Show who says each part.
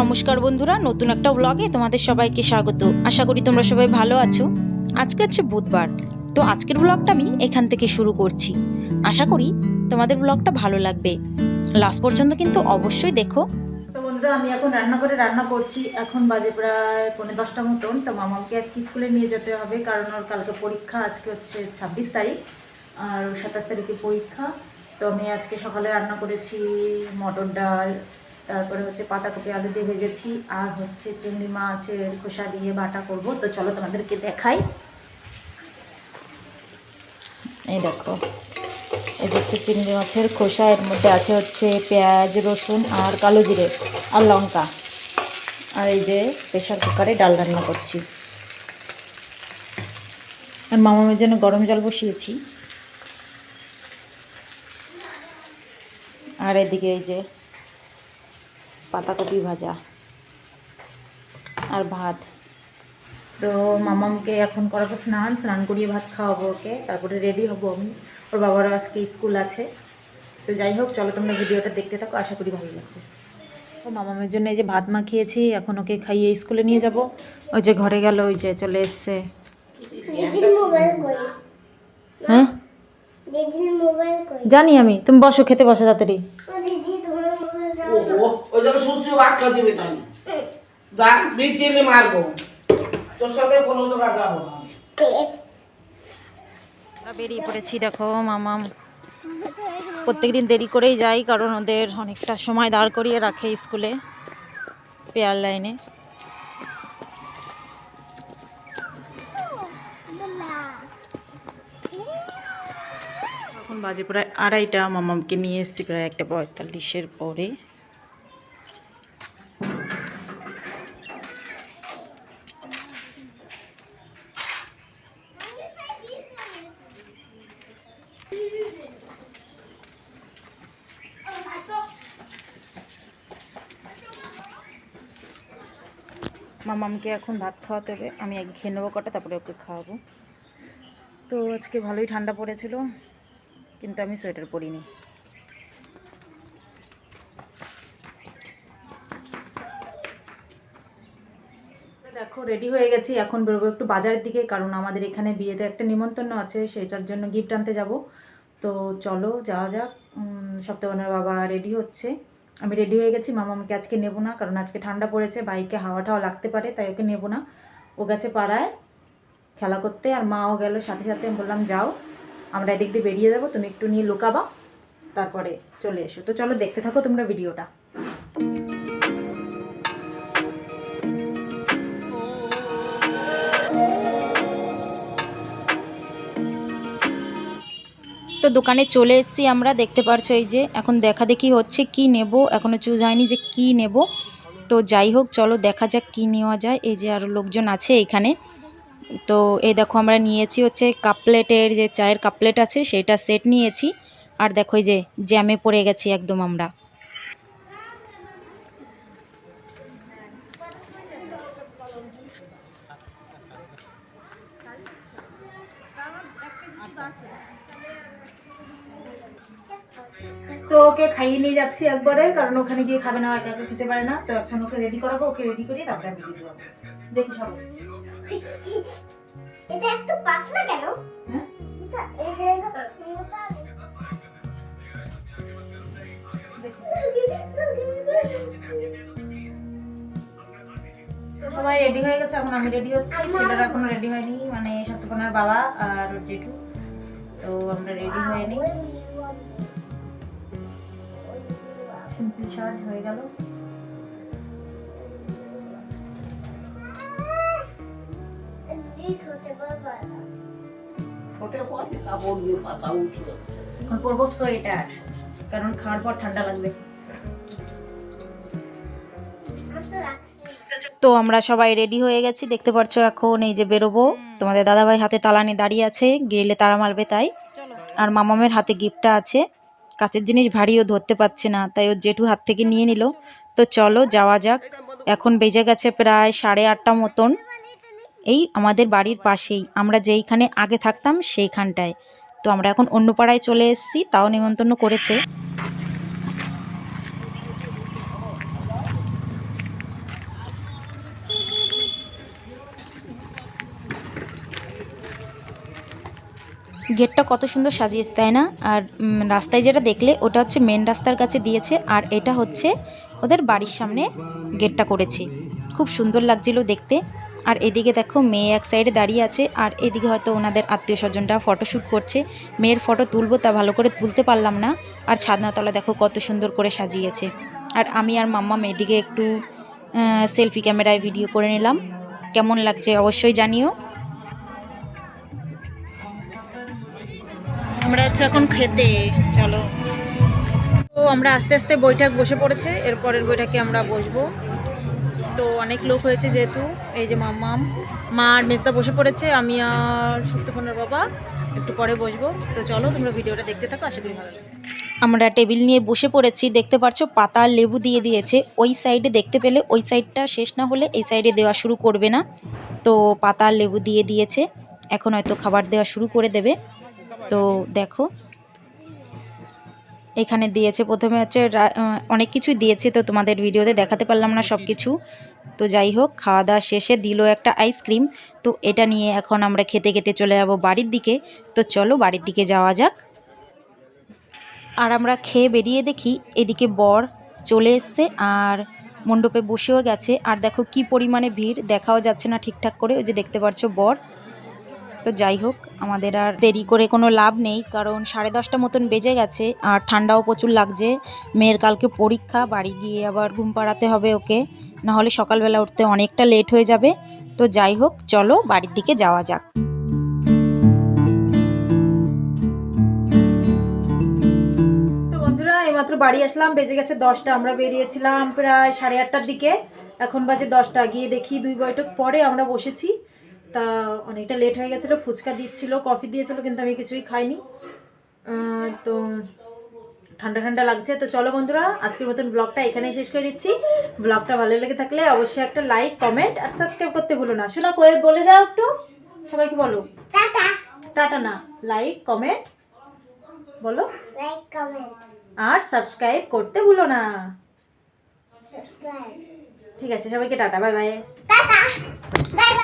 Speaker 1: নমস্কার বন্ধুরা, নতুন একটা ব্লগে তোমাদের সবাইকে স্বাগত। আশা করি তোমরা সবাই ভালো আছো। আজকে হচ্ছে বুধবার। তো আজকের ব্লগটা আমি এখান থেকে শুরু করছি। আশা করি তোমাদের ব্লগটা ভালো লাগবে। লাস্ট পর্যন্ত কিন্তু অবশ্যই দেখো।
Speaker 2: তো বন্ধুরা, আমি এখন রান্না করে রান্না করছি। এখন বাজে প্রায় পনেরো দশটা মতন। তো মামাকে আজকে স্কুলে নিয়ে যেতে হবে, কারণ ওর কালকে পরীক্ষা, আজকে হচ্ছে ছাব্বিশ তারিখ। আর সাতাশ তারিখে পরীক্ষা। তো আমি আজকে সকালে রান্না করেছি মটর ডাল তারপরে হচ্ছে পাতাকপি, আলু দিয়ে ভেজেছি, আর হচ্ছে চিংড়ি মাছের খোসা দিয়ে বাটা করব। তো চলো তোমাদেরকে দেখাই। এই দেখো, এই হচ্ছে চিংড়ি মাছের খোসা, এর মধ্যে আছে হচ্ছে পেঁয়াজ, রসুন, আর কালো জিরে, আর লঙ্কা। আর এই যে প্রেশার কুকারে ডাল রান্না করছি। আর মামামের জন্য গরম জল বসিয়েছি। আর এদিকে এই যে পাতাকপি ভাজা আর ভাত। তো মামামকে এখন করাবো স্নান স্নান করিয়ে ভাত খাওয়াবো ওকে তারপরে রেডি হব আমি। ওর বাবারও আজকে স্কুল আছে। তো যাই হোক চলো তোমরা ভিডিওটা দেখতে থাকো আশা করি ভালো লাগবে। ও মামামের জন্য এই যে ভাত মাখিয়েছি এখন ওকে খাইয়ে স্কুলে নিয়ে যাব। ওই যে ঘরে গেল ওই যে চলে এসছে।
Speaker 3: দিদির মোবাইল কই
Speaker 2: হ্যাঁ?
Speaker 3: দিদির মোবাইল কই
Speaker 2: জানি আমি তুমি বসো খেতে বসো তাড়াতাড়ি
Speaker 3: ও দিদি তোমার মোবাইল দাও
Speaker 4: ও ওই সূর্য ভাত খাওয়া দিবে তাই যা বিট টেনে মারবো। তোর সাথে কোনো তো বাজাবো না।
Speaker 2: বেরিয়ে পড়েছি, দেখো মামাম প্রত্যেকদিন দেরি করেই যাই, কারণ ওদের অনেকটা সময় দাঁড় করিয়ে রাখে স্কুলে, পেয়ার লাইনে। এখন বাজে প্রায় আড়াইটা, মামামকে নিয়ে এসেছি প্রায় একটা পঁয়তাল্লিশের পরে। মামামকে এখন ভাত খাওয়াতে হবে। আমি আগে খেয়ে নেব কটা তারপরে ওকে খাওয়াবো। তো আজকে ভালোই ঠান্ডা পড়েছিল কিন্তু আমি সোয়েটার পরিনি। দেখো রেডি হয়ে গেছি এখন বেরোবো একটু বাজারের দিকে কারণ আমাদের এখানে বিয়েতে একটা নিমন্ত্রণ আছে সেটার জন্য গিফট আনতে যাব। তো চলো যাওয়া যাক। উম, সপ্তাহনের বাবা রেডি হচ্ছে। আমি রেডি হয়ে গেছি, মামা আমাকে আজকে নেব না, কারণ আজকে ঠান্ডা পড়েছে, বাইকে হাওয়া টাওয়া লাগতে পারে, তাই ওকে নেব না। ও গেছে পাড়ায়, খেলা করতে, আর মাও গেল, সাথে সাথে আমি বললাম, যাও, আমরা এদিক দিয়ে বেরিয়ে যাব, তুমি একটু নিয়ে লুকাবা, তারপরে চলে এসো। তো চলো, দেখতে থাকো তোমরা ভিডিওটা
Speaker 1: তো দোকানে চলে এসেছি আমরা, দেখতে পারছ এই যে, এখন দেখা দেখি হচ্ছে কি নেব এখনও চুজ হয়নি যে কি নেব। তো যাই হোক, চলো দেখা যাক কি নেওয়া যায়, এই যে আরও লোকজন আছে এখানে। তো এই দেখো আমরা নিয়েছি হচ্ছে কাপলেটের যে চায়ের কাপলেট আছে, সেটা সেট নিয়েছি। আর দেখো যে জ্যামে পড়ে গেছি একদম আমরা
Speaker 2: তো ওকে খাইয়ে নিয়ে যাচ্ছি একবারে কারণ ওখানে গিয়ে খাবে না একা একা খেতে পারে না। তো এখন ওকে রেডি করাবো ওকে রেডি করিয়ে তারপরে আমি দেখি সব।
Speaker 3: এটা একটু পাতলা কেন?
Speaker 2: হ্যাঁ? সবাই রেডি হয়ে গেছে এখন আমি রেডি হচ্ছি। ছেলেরা এখনও রেডি হয়নি মানে সত্যপনার বাবা আর জেঠু। তো আমরা রেডি হয়নি। সিম্পল সাজ হয়ে গেল। এখন পরবো সোয়েটার কারণ খাওয়ার পর ঠান্ডা লাগবে।
Speaker 3: তো
Speaker 1: আমরা সবাই রেডি হয়ে গেছি দেখতে পাচ্ছ এখন এই যে বেরোবো। তোমাদের দাদাভাই হাতে তালা নিয়ে দাঁড়িয়ে আছে গ্রিলে তালা মারবে তাই। আর মামামের হাতে গিফটটা আছে। কাছের জিনিস ভারী ও ধরতে পারছে না, তাই ওর জেঠু হাত থেকে নিয়ে নিল। তো চলো, যাওয়া যাক। এখন বেজে গেছে প্রায় সাড়ে আটটা মতন। এই আমাদের বাড়ির পাশেই। আমরা যেইখানে আগে থাকতাম সেইখানটায়। তো আমরা এখন অন্য পাড়ায় চলে এসেছি, তাও নিমন্ত্রণ করেছে।
Speaker 2: গেটটা কত সুন্দর সাজিয়েছে, তাই না? আর রাস্তায় যেটা দেখলে ওটা হচ্ছে মেন রাস্তার কাছে দিয়েছে, আর এটা হচ্ছে ওদের বাড়ির সামনে গেটটা করেছে। খুব সুন্দর লাগছিল দেখতে। আর এদিকে দেখো মেয়ে এক সাইডে দাঁড়িয়ে আছে, আর এদিকে হয়তো ওনাদের আত্মীয় স্বজনরা ফটোশ্যুট করছে। মেয়ের ফটো তুলবো তা ভালো করে তুলতে পারলাম না। আর ছাদনাতলা দেখো কত সুন্দর করে সাজিয়েছে। আর আমি আর মাম্মা মেয়েদিকে একটু সেলফি ক্যামেরায় ভিডিও করে নিলাম। কেমন লাগছে অবশ্যই জানিও। আমরা হচ্ছে এখন খেতে, চলো। তো আমরা আস্তে আস্তে বৈঠক বসে পড়েছে, এরপরের বৈঠকে আমরা বসবো। তো অনেক লোক হয়েছে যেহেতু, এই যে মাম্মাম, মা আর মেজদা বসে পড়েছে, আমি আর সপ্তপনের বাবা, একটু পরে বসবো। তো চলো, তোমরা ভিডিওটা দেখতে থাকো, আশা করি ভালো আমরা টেবিল নিয়ে বসে পড়েছি, দেখতে পাচ্ছ পাতা লেবু দিয়ে দিয়েছে। ওই সাইডে দেখতে পেলে, ওই সাইডটা শেষ না হলে এই সাইডে দেওয়া শুরু করবে না। তো পাতা লেবু দিয়ে দিয়েছে, এখন হয়তো খাবার দেওয়া শুরু করে দেবে। তো দেখো, এখানে দিয়েছে। প্রথমে হচ্ছে অনেক কিছুই দিয়েছে তো তোমাদের ভিডিওতে দেখাতে পারলাম না সব কিছু তো যাই হোক, খাওয়া দাওয়া শেষে দিল একটা আইসক্রিম। তো এটা নিয়ে এখন আমরা খেতে খেতে চলে যাব বাড়ির দিকে। তো চলো বাড়ির দিকে যাওয়া যাক। আর আমরা খেয়ে বেরিয়ে দেখি, এদিকে বর চলে এসছে আর মণ্ডপে বসেও গেছে। আর দেখো কি পরিমাণে ভিড়, দেখাও যাচ্ছে না ঠিকঠাক করে। ওই যে দেখতে পাচ্ছ বর। তো যাই হোক, আমাদের আর দেরি করে কোনো লাভ নেই, কারণ সাড়ে দশটা মতন বেজে গেছে, আর ঠান্ডাও প্রচুর লাগছে। মেয়ের কালকে পরীক্ষা, বাড়ি গিয়ে আবার ঘুম পাড়াতে হবে ওকে। নাহলে সকালবেলা উঠতে অনেকটা লেট হয়ে যাবে। তো যাই হোক, চলো বাড়ির দিকে যাওয়া যাক।
Speaker 3: এইমাত্র বাড়ি আসলাম, বেজে গেছে দশটা, আমরা বেরিয়েছিলাম প্রায় সাড়ে আটটার দিকে। এখন বাজে দশটা, গিয়ে দেখি দুই বৈঠক পরে আমরা বসেছি। তা অনেকটা লেট হয়ে গেছিল ফুচকা দিচ্ছিল কফি দিয়েছিল কিন্তু আমি কিছুই খাইনি। তো ঠান্ডা ঠান্ডা লাগছে। তো চলো বন্ধুরা আজকের মতন ব্লগটা এখানেই শেষ করে দিচ্ছি। ব্লগটা ভালো লেগে থাকলে অবশ্যই একটা লাইক কমেন্ট আর সাবস্ক্রাইব করতে ভুলো না। শোনা কয়ে বলে যাও একটু। সবাইকে বলো।
Speaker 5: টাটা।
Speaker 3: না লাইক কমেন্ট বলো।
Speaker 5: লাইক কমেন্ট
Speaker 3: আর সাবস্ক্রাইব করতে ভুলো না। ঠিক আছে সবাইকে tata bye bye
Speaker 5: tata. Bye bye